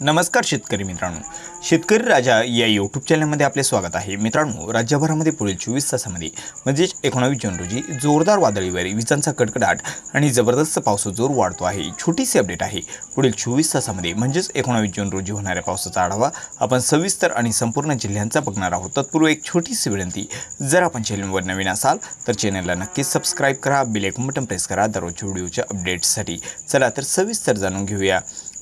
नमस्कार शेतकरी मित्रांनो. शेतकरी राजा या यूट्यूब चॅनलमध्ये आपले स्वागत आहे. मित्रांनो राज्यभरामध्ये पुढील चोवीस तासामध्ये म्हणजेच एकोणावीस जून रोजी जोरदार वादळीवर विजांचा कडकडाट आणि जबरदस्त पावसाचा जोर वाढतो आहे. छोटीशी अपडेट आहे. पुढील चोवीस तासामध्ये म्हणजेच एकोणावीस जून रोजी होणाऱ्या पावसाचा आढावा आपण सविस्तर आणि संपूर्ण जिल्ह्यांचा बघणार आहोत. तत्पूर्वी एक छोटीशी विनंती जर आपण चॅनलवर नवीन असाल तर चॅनलला नक्कीच सबस्क्राईब करा बिलेक बटन प्रेस करा. दररोजच्या व्हिडिओच्या अपडेट्ससाठी चला तर सविस्तर जाणून घेऊया.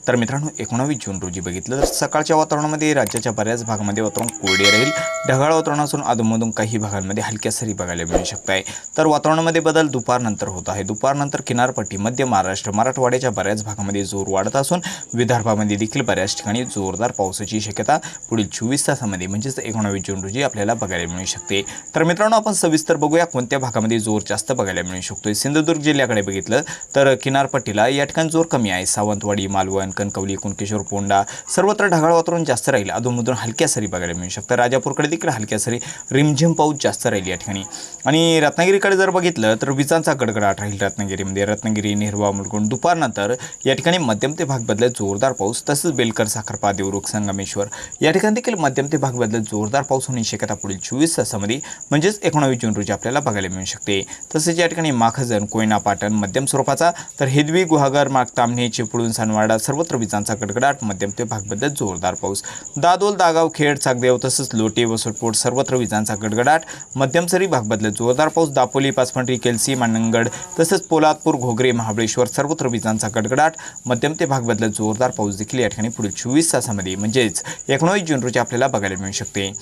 तर मित्रांनो एकोणावीस जून रोजी बघितलं तर सकाळच्या वातावरणामध्ये राज्याच्या बऱ्याच भागामध्ये वातावरण कोरडे राहील. ढगाळ वातावरण असून अधूनमधून काही भागांमध्ये हलक्या सरी बघायला मिळू शकत आहे तर वातावरणामध्ये बदल दुपारनंतर होत आहे. दुपारनंतर किनारपट्टी मध्य महाराष्ट्र मराठवाड्याच्या बऱ्याच भागामध्ये जोर वाढत असून विदर्भामध्ये देखील बऱ्याच ठिकाणी जोरदार पावसाची शक्यता पुढील चोवीस तासामध्ये म्हणजेच एकोणावीस जून रोजी आपल्याला बघायला मिळू शकते. तर मित्रांनो आपण सविस्तर बघूया कोणत्या भागामध्ये जोर जास्त बघायला मिळू शकतो सिंधुदुर्ग जिल्ह्याकडे बघितलं तर किनारपट्टीला या ठिकाणी जोर कमी आहे. सावंतवाडी मालवण कणकवली कुणकेश्वर पोंडा सर्वत्र ढगाळ वातावरण जास्त राहील. अधूनमधून हलक्या सरी बघायला मिळू शकतं राजापूरकडे देखील हलक्या सरी रिमझिम पाऊस जास्त राहील या ठिकाणी. आणि रत्नागिरीकडे जर बघितलं तर विजांचा गडगडाट राहील रत्नागिरीमध्ये. रत्नागिरी निर्वा मुलगुण दुपारनंतर या ठिकाणी मध्यम ते भाग बदलत जोरदार पाऊस तसंच बेलकर साखरपा देवरुख संगमेश्वर या ठिकाणी देखील मध्यम ते भाग बदलत जोरदार पाऊस होण्याची शक्यता पुढील चोवीस तासामध्ये म्हणजेच एकोणावीस जून रोजी आपल्याला बघायला मिळू शकते. तसेच या ठिकाणी माखजन कोयना पाटण मध्यम स्वरूपाचा तर हेदवी गुहागर माग तामणे चिपळूण सानवाडा सर्वत्र विजांचा कडकडाट मध्यम ते भागबद्दल जोरदार पाऊस. दादोल दागाव खेड चाकदेव तसंच लोटे वसटपोट सर्वत्र विजांचा गडगडाट मध्यम सरी भाग बदलत जोरदार पाऊस. दापोली पाचफंटी केलसी मानंगड तसंच पोलादपूर घोगरे महाबळेश्वर सर्वत्र विजांचा गडगडाट मध्यम ते भाग बदलत जोरदार पाऊस देखील या ठिकाणी पुढील चोवीस तासामध्ये. म्हणजेच एकोणीस जून रोजी आपल्याला बघायला मिळू शकते.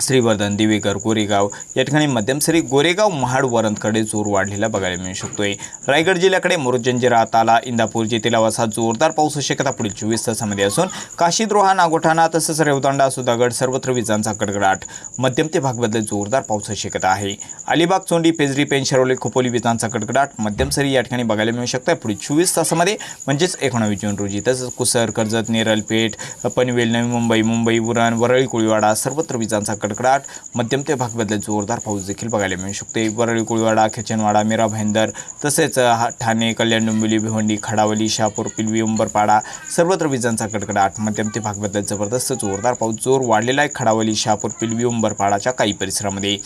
श्रीवर्धन दिवेकर गोरेगाव या ठिकाणी मध्यमसरी गोरेगाव महाड वरणकडे जोर वाढलेला बघायला मिळू शकतोय. रायगड जिल्ह्याकडे मोरजंजिरा ताला इंदापूर जेतेला असा जोरदार पाऊस शक्यता पुढील चोवीस तासामध्ये असून काशीद्रोहा नागोठाणा तसंच रेवतांडा सुधागड सर्वत्र विजांचा गडगडाट मध्यम ते भाग जोरदार पावसाची शक्यता आहे. अलिबाग चोंडी पेजरी पेन शरवले खोपोली विजांचा गडगडाट मध्यमसरी या ठिकाणी बघायला मिळू शकतं पुढील चोवीस तासामध्ये म्हणजेच एकोणावीस जून रोजी तसंच कुसर कर्जत नेरल पेठ पनवेल नवी मुंबई मुंबई उरण वरळी कोळीवाडा सर्वत्र विजांचा कडकडाट मध्यम ते भाग जोरदार पाऊस देखील बघायला मिळू शकते. वरळी कुळवाडा खेचनवाडा मीरा भाईंदर तसेच हा- ठाणे कल्याण डोंबिवली भिवंडी खडावली शहापूर पिलवी उंबरपाडा सर्वत्र विजांचा कडकडाट मध्यम ते भाग जबरदस्त जोरदार पाऊस. जोर वाढलेला आहे खडावली शहापूर पिलवी उंबरपाडाच्या काही परिसरामध्ये.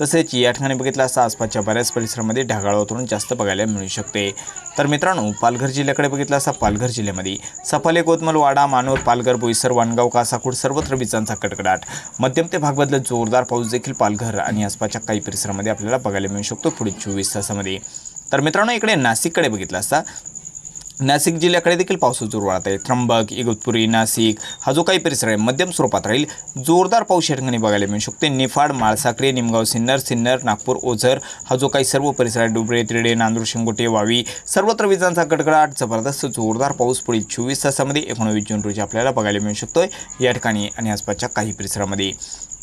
तसेच या ठिकाणी बघितलं असता आसपासच्या बऱ्याच परिसरामध्ये ढगाळ वातावरण जास्त बघायला मिळू शकते. तर मित्रांनो पालघर जिल्ह्याकडे बघितलं असता पालघर जिल्ह्यामध्ये सफाले कोतमल वाडा मानोर पालघर बोईसर वाणगाव कासाकूड सर्वत्र विजांचा कडकडाट. मध्यम ते भाग बदलत जोरदार पाऊस देखील पालघर आणि आसपासच्या काही परिसरामध्ये आपल्याला बघायला मिळू शकतो पुढील चोवीस तासामध्ये. तर मित्रांनो इकडे नाशिककडे बघितलं असता नाशिक जिल्ह्याकडे देखील पावसाचा जोर वाढत आहे. त्र्यंबक इगतपुरी नाशिक हा जो काही परिसर आहे मध्यम स्वरूपात राहील. जोरदार पाऊस या ठिकाणी बघायला मिळू शकते. निफाड माळसाक्रे निमगाव सिन्नर सिन्नर नागपूर ओझर हा जो काही सर्व परिसर आहे डुबरे तिरडे नांदूर शिंगोटे वावी सर्वत्र विजांचा कडकडाट जबरदस्त जोरदार पाऊस पुढील चोवीस तासामध्ये एकोणवीस जून रोजी आपल्याला बघायला मिळू शकतोय. या ठिकाणी आणि आसपासच्या काही परिसरामध्ये.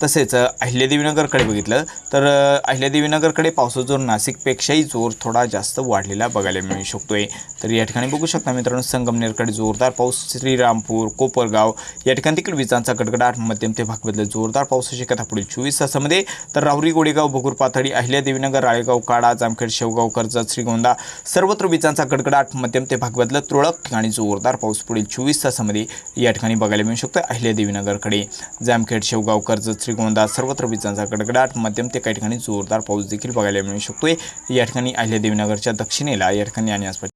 तसेच अहिल्यादेवीनगरकडे बघितलं तर अहिल्यादेवीनगरकडे पावसाचा जोर नाशिकपेक्षाही जोर थोडा जास्त वाढलेला बघायला मिळू शकतोय. तर या ठिकाणी बघू शकता मित्रांनो संगमनेरकडे जोरदार पाऊस श्रीरामपूर कोपरगाव या ठिकाणी देखील विजांचा कडकडाट मध्यम ते भागबदल जोरदार पावसाची शक्यता पुढील चोवीस तासामध्ये तर राहुरी गोडेगाव भगूर पाथडी अहिल्यादेवीनगर राळेगाव काडा जामखेड शेवगाव कर्जत श्रीगोंदा सर्वत्र विजांचा कडकडाट मध्यम ते भाग बदलत तुरळक ठिकाणी जोरदार पाऊस पुढील चोवीस तासामध्ये या ठिकाणी बघायला मिळू शकतो अहिल्यादेवीनगरकडे. जामखेड शेवगाव कर्जत श्रीगोंदा सर्वत्र विजांचा कडकडाट मध्यम ते काही ठिकाणी जोरदार पाऊस देखील बघायला मिळू शकतोय. या ठिकाणी अहिल्यादेवीनगरच्या दक्षिणेला या ठिकाणी आणि आसपास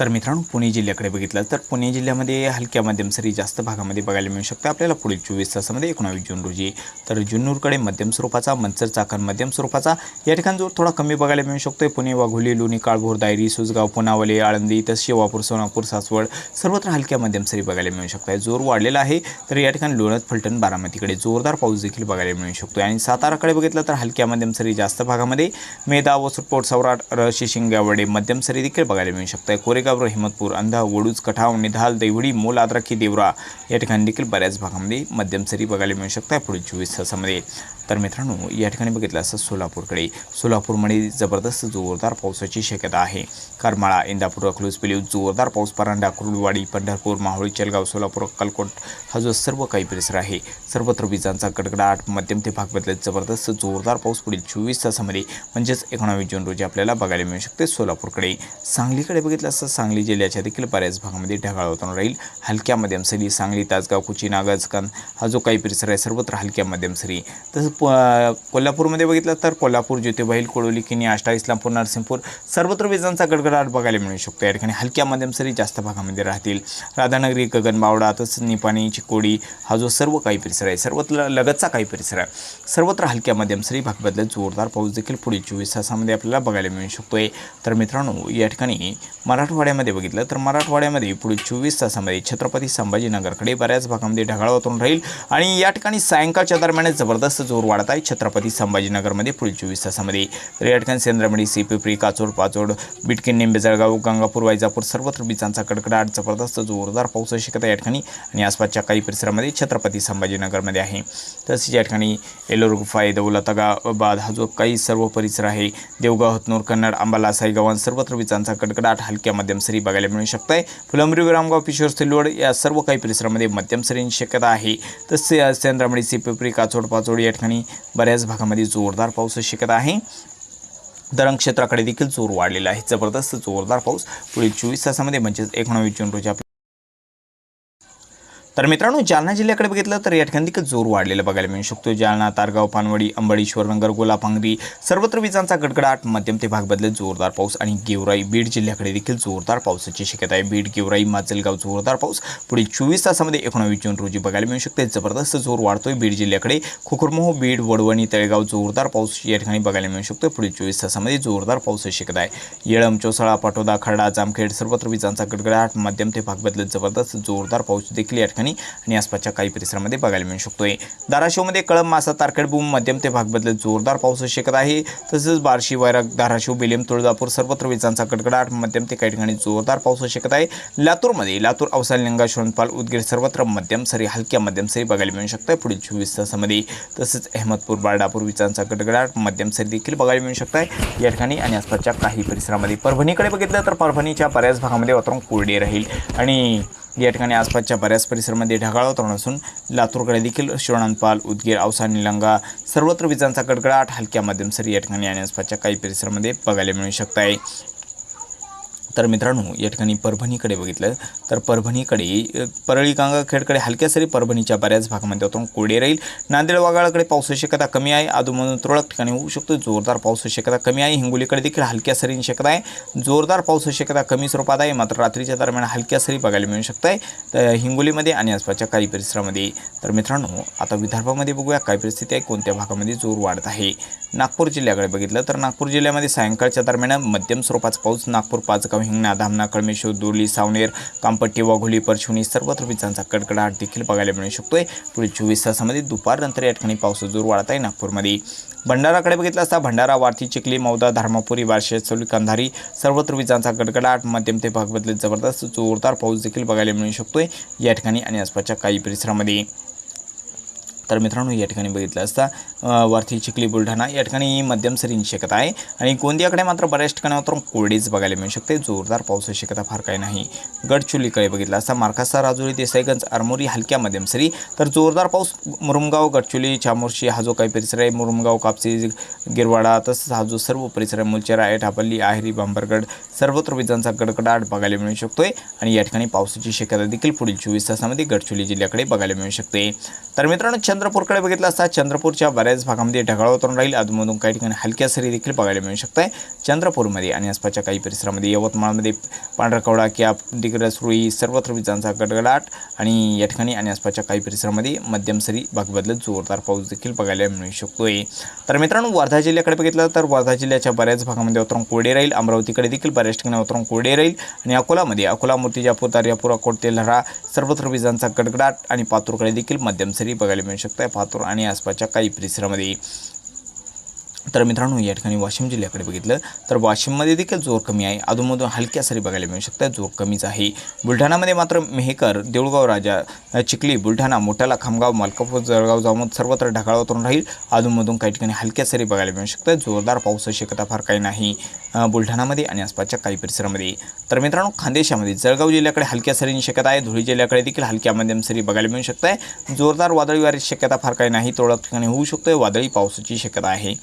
तर मित्रांनो पुणे जिल्ह्याकडे बघितलं तर पुणे जिल्ह्यामध्ये हलक्या मध्यम सरी जास्त भागामध्ये बघायला मिळू शकते. आपल्याला पुढील चोवीस तासामध्ये एकोणावीस जून रोजी तर जुन्नूरकडे मध्यम स्वरूपाचा मंचर चाकण मध्यम स्वरूपाचा या ठिकाणी जोर थोडा कमी बघायला मिळू शकतो पुणे वाघोली लोणी काळभोर दायरी सुजगाव पुनावले आळंदी तसेच शेवापूर सोनापूर सासवड सर्वत्र हलक्या मध्यम सरी बघायला मिळू शकतो जोर वाढलेला आहे तर या ठिकाणी लोणत फलटण बारामतीकडे जोरदार पाऊस देखील बघायला मिळू शकतो आणि साताराकडे बघितलं तर हलक्या मध्यम सरी जास्त भागामध्ये मेदा वसुटपोट सौराट र शिंगावडे मध्यम सरी देखील बघायला मिळू शकतं कोरेगाव हिमतपूर अंधा वडूज कठाव निधाल देवडी मोल आद्राखी देवरा या ठिकाणी देखील बऱ्याच भागामध्ये मध्यम सरी बघायला मिळू शकतात. पुढील चोवीस तासामध्ये तर मित्रांनो या ठिकाणी बघितलं असं सोलापूरकडे सोलापूरमध्ये जबरदस्त जोरदार पावसाची शक्यता आहे. करमाळा इंदापूर अकलूज पिलीव जोरदार पाऊस परांडा कुर्डवाडी पंढरपूर माहुळी चलगाव सोलापूर अक्कलकोट हा जो सर्व काही परिसर आहे सर्वत्र विजांचा कडकडाट मध्यम ते भाग बदलत जबरदस्त जोरदार पाऊस पुढील चोवीस तासामध्ये म्हणजेच एकोणावीस जून रोजी आपल्याला बघायला मिळू शकते सोलापूरकडे. सांगलीकडे बघितलं असतं सांगली जिल्ह्याच्या देखील बऱ्याच भागामध्ये ढगाळ होताना राहील. हलक्या मध्यम सरी सांगली तासगाव कुची नागाजकन हा जो काही परिसर आहे सर्वत्र हलक्या मध्यम सरी तसंच प कोल्हापूरमध्ये बघितलं तर कोल्हापूर ज्योतिबाईल कोडोली किनी आष्टा इस्लामपूर नरसिंहपूर सर्वत्र विजांचा गडगडाट बघायला मिळू शकतो. या ठिकाणी हलक्या मध्यम सरी जास्त भागामध्ये राहतील. राधानगरी गगनबावडा तसंच निपाणी चिकोडी हा जो सर्व काही परिसर आहे सर्वत्र लगतचा काही परिसर आहे सर्वत्र हलक्या मध्यम सरी जोरदार पाऊस देखील पुढील चोवीस तासामध्ये आपल्याला बघायला मिळू शकतोय. तर मित्रांनो या ठिकाणी मराठवाड्यामध्ये बघितलं तर मराठवाड्यामध्ये पुढील चोवीस तासामध्ये छत्रपती संभाजीनगरकडे बऱ्याच भागामध्ये ढगाळ वातावरण राहील. आणि या ठिकाणी सायंकाळच्या दरम्यान जबरदस्त जोर वाढत आहे छत्रपती संभाजीनगरमध्ये पुढील चोवीस तासामध्ये. तर या ठिकाणी सेंद्रमडी सीपिपरी काचोड पाचोड बिटकिन निंबे जळगाव गंगापूर वायजापूर सर्वत्र विजांचा कडकडाट जबरदस्त जोरदार पाऊस शक्यता या ठिकाणी. आणि आसपासच्या काही परिसरामध्ये छत्रपती संभाजीनगरमध्ये आहे. तसेच या ठिकाणी एलोर गुफाई दौलतागाबाद हा जो काही सर्व परिसर आहे देवगाव हतनूर कन्नड अंबाला साईगावान सर्वत्र विजांचा कडकडाट हलक्या मध्यम सरी बघायला मिळू शकत आहे फुलंबरी विरामगाव पिशोर सिल्लोड या सर्व काही परिसरामध्ये मध्यम सरींची शक्यता आहे. तसे सेंद्रामडी सिपिपरी काचोड पाचोड या ठिकाणी बऱ्याच भागामध्ये जोरदार पाऊस शिकत आहे. धरण क्षेत्राकडे देखील जोर वाढलेला आहे. जबरदस्त जोरदार पाऊस पुढील चोवीस तासामध्ये म्हणजेच एकोणावीस जून रोजी आपल्या तर मित्रांनो जालना जिल्ह्याकडे बघितलं तर या ठिकाणी देखील जोर वाढलेला बघायला मिळू शकतो. जालना तारगाव पानवडी अंबळेश्वर नगर गोलापांगरी सर्वत्र विजांचा गडगडाट मध्यम ते भाग बदलत जोरदार पाऊस आणि गेवराई बीड जिल्ह्याकडे देखील जोरदार पावसाची शक्यता आहे. बीड गेवराई माजलगाव जोरदार पाऊस. पुढील चोवीस तासामध्ये एकोणावीस जून रोजी बघायला मिळू शकते. जबरदस्त जोर वाढतोय बीड जिल्ह्याकडे. खुकुरमोह बीड वडवणी तळेगाव जोरदार पाऊस या ठिकाणी बघायला मिळू शकतो पुढील चोवीस तासामध्ये जोरदार पावसाची शक्यता आहे. येळम चोसळा पाटोदा खरडा जामखेड सर्वत्र विजांचा गडगडाट मध्यम ते भाग बदलत जबरदस्त जोरदार पाऊस देखील या ठिकाणी आणि आसपासच्या काही परिसरामध्ये बघायला मिळू शकतोय. धाराशिवमध्ये कळंब मासा तारखेड बूम मध्यम ते भाग बदलत जोरदार पाऊस शकत आहे. तसंच बार्शी वैराग धाराशिव बेलेम तुळजापूर सर्वत्र विजांचा कडकडाट मध्यम ते काही ठिकाणी जोरदार पाऊस शकत आहे. लातूरमध्ये लातूर अवसाल लिंगा शोणपाल उदगीर सर्वत्र मध्यम सरी हलक्या मध्यम सरी बघायला मिळू शकतं पुढील चोवीस तासामध्ये तसंच अहमदपूर बारडापूर विजांचा कडकडाट मध्यम सरी देखील बघायला मिळू शकत आहे या ठिकाणी आणि आसपासच्या काही परिसरामध्ये परभणीकडे बघितलं तर परभणीच्या बऱ्याच भागामध्ये वातावरण कोरडे राहील. आणि या ठिकाणी आसपासच्या बऱ्याच परिसरामध्ये ढगाळ वातावरण असून लातूरकडे देखील शिवणांपाल उदगीर औसा निलंगा सर्वत्र विजांचा कडकडाट हलक्या मध्यम सरी या ठिकाणी आणि आसपासच्या काही परिसरामध्ये बघायला मिळू शकत आहे तर मित्रांनो या ठिकाणी परभणीकडे बघितलं तर परभणीकडे परळी गंगाखेडकडे हलक्या सरी परभणीच्या बऱ्याच भागामध्ये होतो कोरडे राहील. नांदेड वागाळाकडे पावसाची शक्यता कमी आहे. अधूनमधून तुरळक ठिकाणी होऊ शकतो. जोरदार पावसाची शक्यता कमी आहे. हिंगोलीकडे देखील हलक्या सरींची शक्यता आहे. जोरदार पावसाची शक्यता कमी स्वरूपात आहे. मात्र रात्रीच्या दरम्यान हलक्या सरी बघायला मिळू शकत. आहे तर हिंगोलीमध्ये आणि आसपासच्या काही परिसरामध्ये तर मित्रांनो आता विदर्भामध्ये बघूया काय परिस्थिती आहे कोणत्या भागामध्ये जोर वाढत आहे. नागपूर जिल्ह्याकडे बघितलं तर नागपूर जिल्ह्यामध्ये सायंकाळच्या दरम्यान मध्यम स्वरूपाचा पाऊस नागपूर पाचगाव हिंगणा धामणा कळमेश्वर दुर्ली सावनेर कामपट्टी वाघोली परशुणी सर्वत्र विजांचा कडकडाट देखील बघायला मिळू शकतोय. पुढील चोवीस तासामध्ये दुपारनंतर या ठिकाणी पावसाचा जोर वाढत आहे नागपूरमध्ये. भंडाराकडे बघितलं असता भंडारा वारती चिखली मौदा धर्मापुरी बार्शे चौली कंधारी सर्वत्र विजांचा गडगडाट मध्यम ते भाग बदलत जबरदस्त जोरदार पाऊस देखील बघायला मिळू शकतोय. या ठिकाणी आणि आसपासच्या काही परिसरामध्ये. तर मित्रांनो या ठिकाणी बघितलं असता वरती चिखली बुलढाणा या ठिकाणी मध्यम सरींची शक्यता आहे आणि गोंदियाकडे मात्र बऱ्याच ठिकाणी मात्र कोरडेच बघायला मिळू शकते. जोरदार पावसाची शक्यता फार काही नाही. गडचुलीकडे बघितलं असता मार्कासा राजुरी देसाईगंज आरमोरी हलक्या मध्यम सरी. तर जोरदार पाऊस मुरुमगाव गडचुली चामोर्शी हा जो काही परिसर आहे मुरुमगाव कापसी गिरवाडा तसंच हा जो सर्व परिसर आहे मुलचेरा एटापल्ली आहेरी बांबरगड सर्वत्र विजांचा गडगडाट बघायला मिळू शकतोय आणि या ठिकाणी पावसाची शक्यता देखील पुढील चोवीस तासामध्ये गडचुली जिल्ह्याकडे बघायला मिळू शकते. तर मित्रांनो चंद्रपूरकडे बघितलं असता चंद्रपूरच्या बऱ्याच भागामध्ये ढगाळ वातावरण राहील. अधूनमधून काही ठिकाणी हलक्या सरी देखील बघायला मिळू शकत. आहे चंद्रपूरमध्ये आणि आसपासच्या काही परिसरामध्ये यवतमाळमध्ये पांढरकवडा कॅप दिग्रस रुई सर्वत्र विजांचा गडगडाट आणि या ठिकाणी आणि आसपासच्या काही परिसरामध्ये मध्यम सरी भाग जोरदार पाऊस देखील बघायला मिळू शकतोय. तर मित्रांनो वर्धा जिल्ह्याकडे बघितलं तर वर्धा जिल्ह्याच्या बऱ्याच भागामध्ये वातावरण कोरडे राहील. अमरावतीकडे देखील बऱ्याच ठिकाणी वातावरण कोरडे राहील. आणि अकोलामध्ये अकोला मूर्तिजापूर दर्यापूर अकोट तेल्हरा सर्वत्र विजांचा गडगडाट आणि पातूरकडे देखील मध्यम सरी बघायला मिळू शकतं पातूर आणि आसपासच्या काही परिसरामध्ये तर मित्रांनो या ठिकाणी वाशिम जिल्ह्याकडे बघितलं तर वाशिममध्ये देखील जोर कमी आहे. अधूनमधून हलक्या सरी बघायला मिळू शकतात जोर कमीच आहे. बुलढाणामध्ये मात्र मेहकर देऊळगाव राजा चिखली बुलढाणा मोठाला खामगाव मलकापूर जळगाव जामोद सर्वत्र ढगाळ वातावरण राहील. अधूनमधून काही ठिकाणी हलक्या सरी बघायला मिळू शकतात जोरदार पावसाची शक्यता फार काही नाही बुलढाणामध्ये आणि आसपासच्या काही परिसरामध्ये. तर मित्रांनो खानदेशामध्ये जळगाव जिल्ह्याकडे हलक्या सरींची शक्यता आहे. धुळे जिल्ह्याकडे देखील हलक्या मध्यम सरी बघायला मिळू शकत. आहे जोरदार वादळी वाऱ्याची शक्यता फार काही नाही. तुरळक ठिकाणी होऊ शकतो. वादळी पावसाची शक्यता आहे.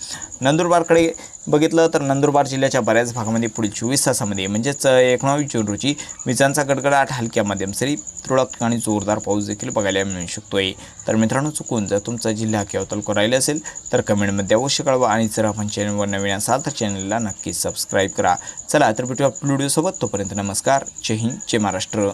नंदुरबारकडे बघितलं तर नंदुरबार जिल्ह्याच्या बऱ्याच भागामध्ये पुढील चोवीस तासामध्ये म्हणजेच एकोणावीस जून रोजी विजांचा गडगडाट हलक्या मध्यम सरी तुरळक ठिकाणी जोरदार पाऊस देखील बघायला मिळू शकतोय. तर मित्रांनो चुकून जर तुमचा जिल्हा किंवा तालुका राहिला असेल तर कमेंटमध्ये अवश्य कळवा आणि जर आपण चॅनलवर नवीन असाल तर चॅनलला नक्की सबस्क्राईब करा. चला तर भेटूया व्हिडिओसोबत. तोपर्यंत नमस्कार. जय हिंद जय महाराष्ट्र.